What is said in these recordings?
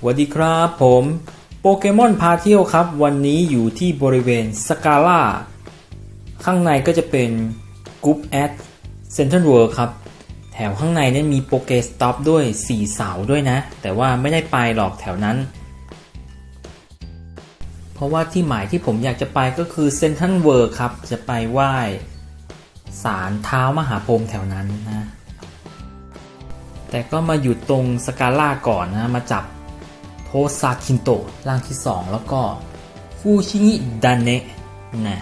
สวัสดีครับผมโปเกมอนพาเที่ยวครับ วันนี้อยู่ที่บริเวณสกาล่าข้างในก็จะเป็นกรุ๊ปแอดเซ็นทรัลเวิร์ครับ แถวข้างในนี่ยมีโปเกสต็อปด้วย 4 เสาด้วยนะ แต่ว่าไม่ได้ไปหรอกแถวนั้น เพราะว่าที่หมายที่ผมอยากจะไปก็คือเซนทรัลเวิร์ครับ จะไปไหว้ศาลเท้ามหาพรหมแถวนั้นนะ แต่ก็มาหยุดตรงสกาล่าก่อนนะ มาจับ โทซาคินโตะร่างที่ 2 แล้วก็ฟูชิงิดันเนะนะ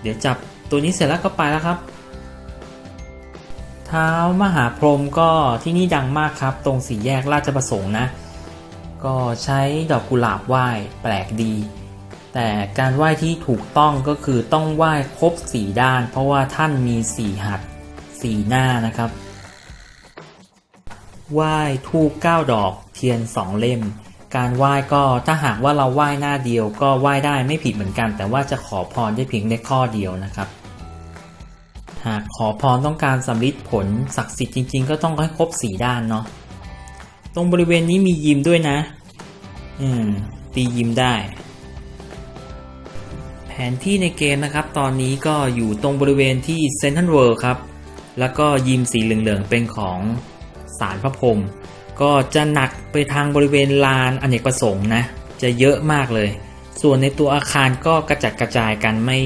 เดี๋ยวจับตัวนี้เสร็จแล้วก็ไปแล้วครับ เท้ามหาพรหมก็ที่นี่ดังมากครับ ตรงสี่แยกราชประสงค์นะ ก็ใช้ดอกกุหลาบไหว้แปลกดี แต่การไหว้ที่ถูกต้องก็คือต้องไหว้ครบสี่ด้าน เพราะว่าท่านมีสี่หัดสี่หน้านะครับไหว้ทูบเก้าดอกเทียนสองเล่ม การไหว้ก็ถ้าหากว่าเราไหว้หน้าเดียวก็ไหว้ได้ไม่ผิดเหมือนกัน แต่ว่าจะขอพรได้เพียงได้ข้อเดียวนะครับ หากขอพรต้องการสำลิดผลศักดิ์สิทธิ์จริง ๆ ก็ต้องให้ครบสี่ด้านเนาะตรงบริเวณนี้มียิมด้วยนะ อืม ตียิมได้ แผนที่ในเกมนะครับ ตอนนี้ก็อยู่ตรงบริเวณที่เซนทรัลเวิลด์ครับ แล้วก็ยิมสีเหลืองๆเป็นของสารพระพรหม ก็จะหนักไปทางบริเวณลานอเนกประสงค์นะจะเยอะมากเลย ส่วนในตัวอาคารก็กระจัดกระจายกันไม่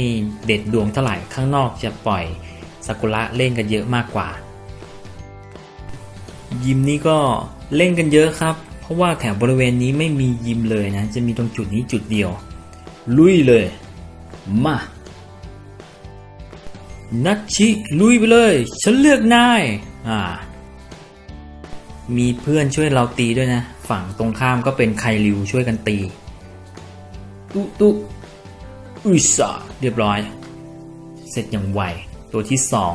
เด็ดดวงเท่าไหร่ข้างนอกจะปล่อยซากุระเล่นกันเยอะมากกว่า ยิมนี้ก็เล่นกันเยอะครับ เพราะว่าแถวบริเวณนี้ไม่มียิมเลยนะ จะมีตรงจุดนี้จุดเดียว ลุยเลย มานัทชิลุยไปเลย ฉันเลือกนาย อ่า มีเพื่อนช่วยเราตีด้วยนะ ฝั่งตรงข้ามก็เป็นไคริวช่วยกันตีตุตุอุยสาเรียบร้อย เสร็จอย่างไว ตัวที่สอง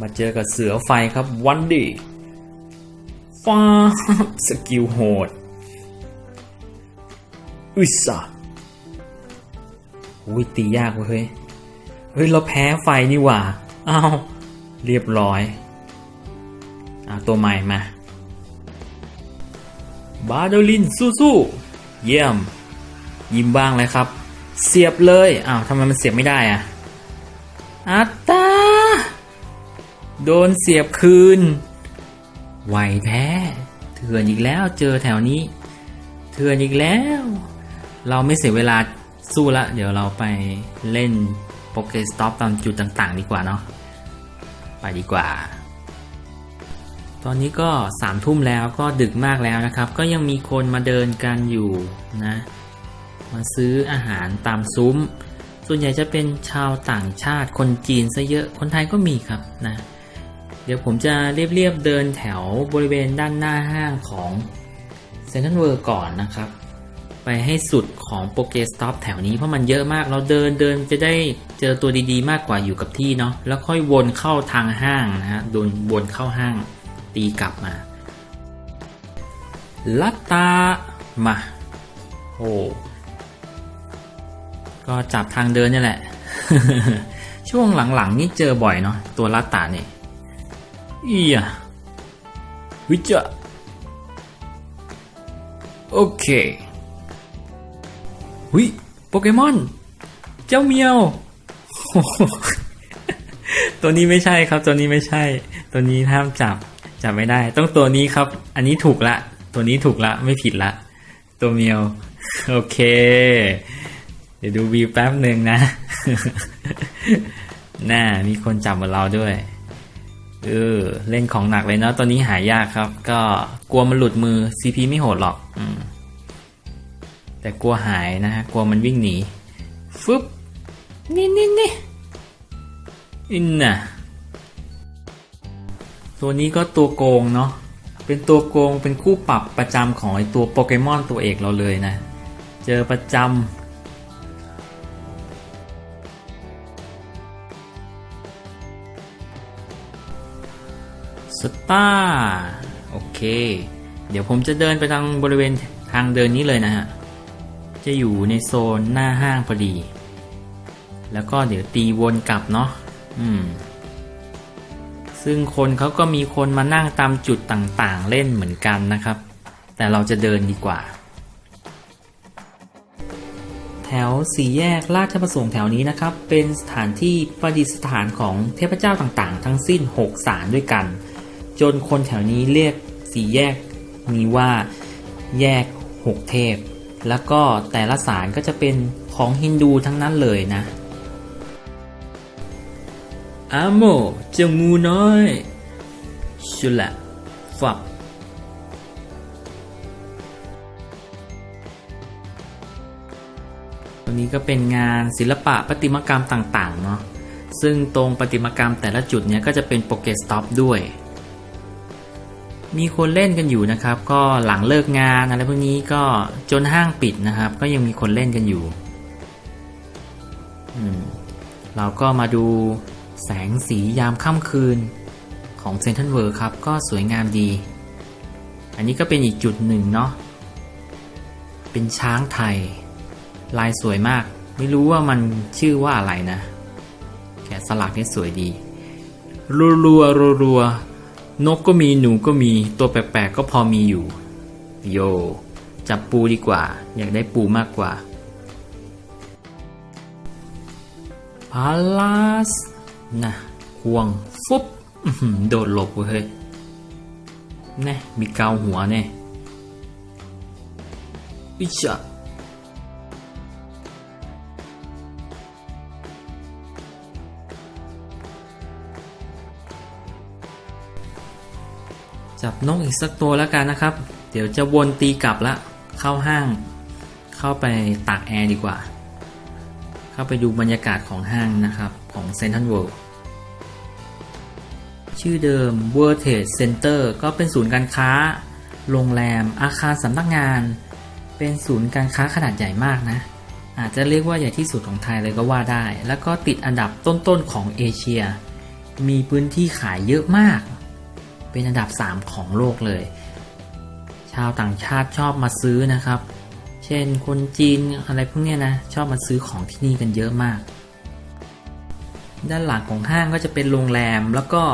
มาเจอกับเสือไฟครับวันดีฟ้าสกิลโหดอุยสาอุ้ยตียากเว้ยเฮ้ย เฮ้ย เราแพ้ไฟนี่หว่า อ้าว เรียบร้อย เอาตัวใหม่มา บาโดลินสู้ๆ เยี่ยม ยิ้มบ้างเลยครับ เสียบเลยอ้าวทำไมมันเสียบไม่ได้อะอัตตา โดนเสียบคืน ไหวแท้เถื่อนอีกแล้วเจอแถวนี้ เถื่อนอีกแล้ว เราไม่เสียเวลาสู้ละ เดี๋ยวเราไปเล่นโปเกสต็อปตามจุดต่างๆ ดีกว่าเนาะไปดีกว่า ตอนนี้ก็สามทุ่มแล้วก็ดึกมากแล้วนะครับ ก็ยังมีคนมาเดินกันอยู่นะ มาซื้ออาหารตามซุ้ม ส่วนใหญ่จะเป็นชาวต่างชาติคนจีนซะเยอะคนไทยก็มีครับนะ เดี๋ยวผมจะเรียบๆเดินแถวบริเวณด้านหน้าห้างของเซ็นทรัลเวิร์ก่อนนะครับ ไปให้สุดของโปเกสต็อปแถวนี้เพราะมันเยอะมากเราเดินเดินจะได้เจอตัวดีๆ มากกว่าอยู่กับที่เนาะแล้วค่อยวนเข้าทางห้างนะฮะโดนวนเข้าห้าง ตีกลับมาลัตตามาโอ้ก็จับทางเดินนี่แหละ ช่วงหลังๆนี่เจอบ่อยเนาะตัวลัตตาเนี่ยอีอะวิจะโอเคหุยโปเกมอน เจ้าเมียว ตัวนี้ไม่ใช่ครับ ตัวนี้ไม่ใช่ ตัวนี้ห้ามจับ จับไม่ได้ ต้องตัวนี้ครับ อันนี้ถูกละ ตัวนี้ถูกละ ไม่ผิดละ ตัวเมียว โอเค เดี๋ยวดูวิวแป๊บหนึ่งนะ น่า มีคนจับกับเราด้วย เออ เล่นของหนักเลยเนาะ ตัวนี้หายากครับ ก็กลัวมันหลุดมือ CP ไม่โหดหรอกอแต่กลัวหายนะฮะ กลัวมันวิ่งหนี ฟึบ นี่นี่นี่อินน่ะ ตัวนี้ก็ตัวโกงเนาะเป็นตัวโกงเป็นคู่ปรับประจำของไอตัวโปเกมอนตัวเอกเราเลยนะ เจอประจำสตาร์โอเค เดี๋ยวผมจะเดินไปทางบริเวณทางเดินนี้เลยนะฮะ จะอยู่ในโซนหน้าห้างพอดี แล้วก็เดี๋ยวตีวนกลับเนาะอืม ซึ่งคนเขาก็มีคนมานั่งตามจุดต่างๆ เล่นเหมือนกันนะครับ แต่เราจะเดินดีกว่า แถวสี่แยกราชประสงค์แถวนี้นะครับ เป็นสถานที่ประดิษฐานของเทพเจ้าต่างๆ ทั้งสิ้น 6 ศาลด้วยกัน จนคนแถวนี้เรียกสี่แยกนี้ว่าแยก 6 เทพ แล้วก็แต่ละศาลก็จะเป็นของฮินดูทั้งนั้นเลยนะ อาโมเจ้างูน้อยชุละฝับตัวนี้ก็เป็นงานศิลปะประติมากรรมต่างๆเนาะซึ่งตรงประติมากรรมแต่ละจุดเนี้ยก็จะเป็นโปเกสต็อปด้วย มีคนเล่นกันอยู่นะครับ ก็หลังเลิกงานอะไรพวกนี้ก็จนห้างปิดนะครับ ก็ยังมีคนเล่นกันอยู่เราก็มาดู แสงสียามค่ำคืนของเซนทรัลเวิร์ครับ ก็สวยงามดี อันนี้ก็เป็นอีกจุดหนึ่งเนาะเป็นช้างไทย ลายสวยมาก ไม่รู้ว่ามันชื่อว่าอะไรนะ แกะสลักนี่สวยดี รัวรัวรัวรัวๆนกก็มีหนูก็มีตัวแปลกๆก็พอมีอยู่ โย จับปูดีกว่า อยากได้ปูมากกว่า พาลาส นะควงฟุบโดดหลบเว้ยเฮ้ยแน่มีเกาหัวเนี่ยอิชะจับนกอีกสักตัวแล้วกันนะครับ เดี๋ยวจะวนตีกลับละเข้าห้าง เข้าไปตากแอร์ดีกว่า เข้าไปดูบรรยากาศของห้างนะครับ ของเซนทรัลเวิลด์ ชื่อเดิม World Trade Center ก็เป็นศูนย์การค้า โรงแรม อาคารสำนักงาน เป็นศูนย์การค้าขนาดใหญ่มากนะ อาจจะเรียกว่าใหญ่ที่สุดของไทยเลยก็ว่าได้ แล้วก็ติดอันดับต้นๆของเอเชีย มีพื้นที่ขายเยอะมาก เป็นอันดับ 3 ของโลกเลย ชาวต่างชาติชอบมาซื้อนะครับ เช่นคนจีนอะไรพวกนี้นะ ชอบมาซื้อของที่นี่กันเยอะมากด้านหลังของห้างก็จะเป็นโรงแรมแล้วก็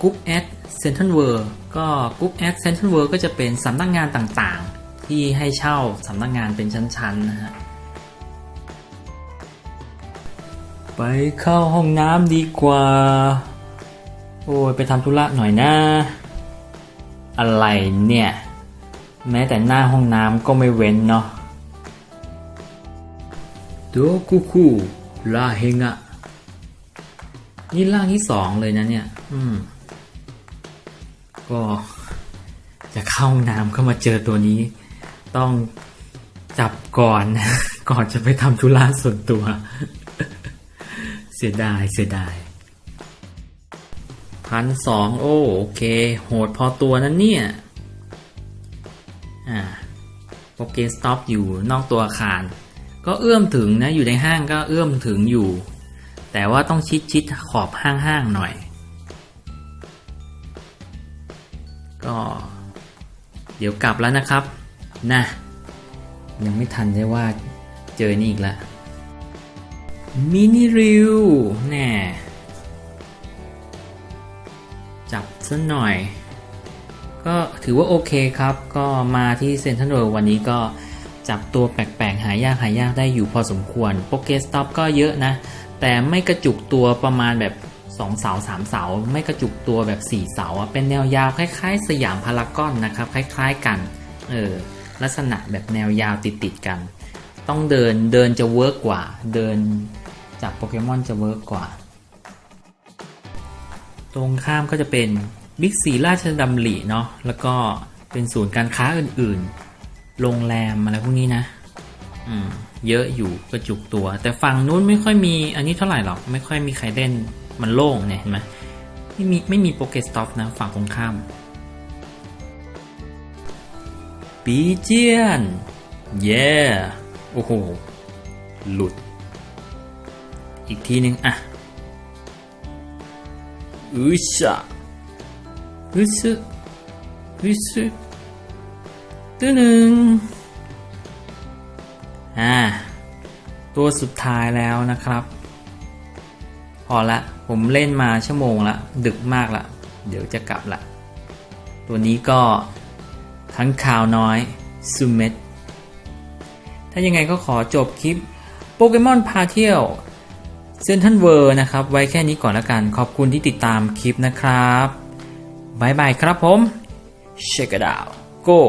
กรุ๊ปแอดเซ็นทรัลเวิร์ก็กรุ๊ปแอดเซ็นทรัลเวิร์ก็จะเป็นสำนักงานต่างๆ ที่ให้เช่าสำนักงานเป็นชั้นๆนะฮะไปเข้าห้องน้ำดีกว่า โอ้ยไปทำธุระหน่อยนะ อะไรเนี่ย แม้แต่หน้าห้องน้ำก็ไม่เว้นเนาะโดคุคุลาเฮงะนี่ร่างที่สองเลยนะเนี่ย อืม ก็จะเข้าห้องน้ำก็มาเจอตัวนี้ ต้องจับก่อนก่อนจะไปทำธุระส่วนตัว เสียดายเสียดายพันสองโอโอเค โหดพอตัวนั้นเนี่ยอ่าโอเคสต็อปอยู่นอกตัวอาคาร ก็เอื้อมถึงนะ อยู่ในห้างก็เอื้อมถึงอยู่ แต่ว่าต้องชิดชิดขอบห้างห้างๆหน่อย ก็เดี๋ยวกลับแล้วนะครับ นะ ยังไม่ทันได้ว่าเจอนี่อีกละมินิริวแน่จับซะหน่อย ก็ถือว่าโอเคครับ ก็มาที่เซ็นทรัลเวิลด์วันนี้ก็จับตัวแปลกๆ หายากหายากได้อยู่พอสมควร โปเกสต็อปก็เยอะนะ แต่ไม่กระจุกตัวประมาณแบบ 2 เสา 3 เสา ไม่กระจุกตัวแบบ 4 เสา เป็นแนวยาวคล้ายๆ สยามพารากอนนะครับคล้ายๆกันเออลักษณะแบบแนวยาวติดๆกัน ต้องเดินเดินจะเวิร์กกว่า เดินจับโปเกมอนจะเวิร์กกว่า ตรงข้ามก็จะเป็นบิ๊กซีราชดำริเนาะแล้วก็เป็นศูนย์การค้าอื่นๆ โรงแรมอะไรพวกนี้นะ อืม เยอะอยู่กระจุกตัว แต่ฝั่งนู้นไม่ค่อยมีอันนี้เท่าไหร่หรอก ไม่ค่อยมีใครเล่น มันโล่งเนี่ยเห็นไหมไม่มีไม่มีโปเกสต็อปนะฝั่งตรงข้าม ปีเจียน เย้โอ้โห หลุด อีกทีหนึ่งอะอือชะอือซึอือซึตัวหนึ่งอ่า ตัวสุดท้ายแล้วนะครับ พอละ ผมเล่นมาชั่วโมงละ ดึกมากละ เดี๋ยวจะกลับละ ตัวนี้ก็ขขังข่าวน้อยซูเมตถ้ายังไงก็ขอจบคลิปโปเกมอนพาเที่ยวเซนทันเวอร์นะครับ ไว้แค่นี้ก่อนละกัน ขอบคุณที่ติดตามคลิปนะครับบายบายครับผม Check it out go